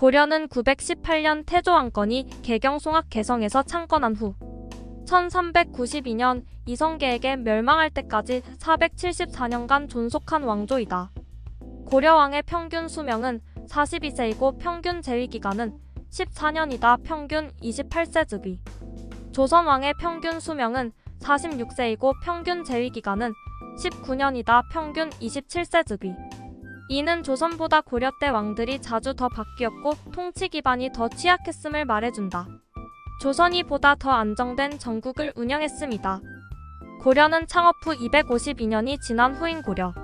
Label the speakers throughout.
Speaker 1: 고려는 918년 태조 왕건이 개경송악 개성에서 창건한 후 1392년 이성계에게 멸망할 때까지 474년간 존속한 왕조이다. 고려왕의 평균 수명은 42세이고 평균 재위 기간은 14년이다. 평균 28세 즉위. 조선왕의 평균 수명은 46세이고 평균 재위 기간은 19년이다. 평균 27세 즉위. 이는 조선보다 고려 때 왕들이 자주 더 바뀌었고 통치 기반이 더 취약했음을 말해준다. 조선이 보다 더 안정된 전국을 운영했습니다. 고려는 창업 후 252년이 지난 후인 고려.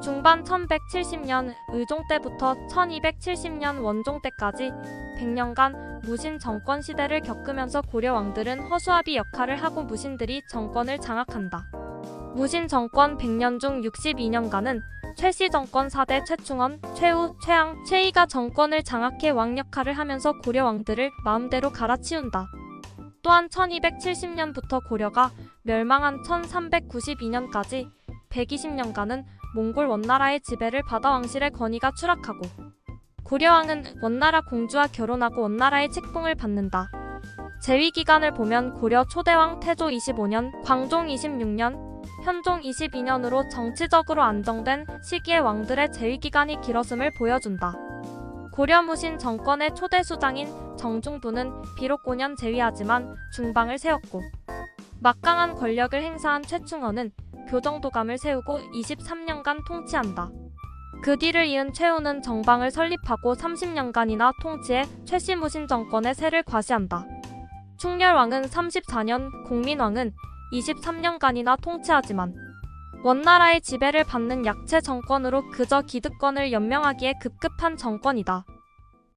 Speaker 1: 중반 1170년 의종 때부터 1270년 원종 때까지 100년간 무신 정권 시대를 겪으면서 고려 왕들은 허수아비 역할을 하고 무신들이 정권을 장악한다. 무신 정권 100년 중 62년간은 최씨 정권 4대 최충원, 최우, 최양, 최이가 정권을 장악해 왕 역할을 하면서 고려 왕들을 마음대로 갈아치운다. 또한 1270년부터 고려가 멸망한 1392년까지 120년간은 몽골 원나라의 지배를 받아 왕실의 권위가 추락하고 고려왕은 원나라 공주와 결혼하고 원나라의 책봉을 받는다. 재위 기간을 보면 고려 초대왕 태조 25년, 광종 26년, 현종 22년으로 정치적으로 안정된 시기의 왕들의 재위 기간이 길었음을 보여준다. 고려 무신 정권의 초대 수장인 정중부는 비록 5년 재위하지만 중방을 세웠고 막강한 권력을 행사한 최충원은 교정도감을 세우고 23년간 통치한다. 그 뒤를 이은 최우는 정방을 설립하고 30년간이나 통치해 최씨 무신 정권의 세를 과시한다. 충렬왕은 34년, 공민왕은 23년간이나 통치하지만 원나라의 지배를 받는 약체 정권으로 그저 기득권을 연명하기에 급급한 정권이다.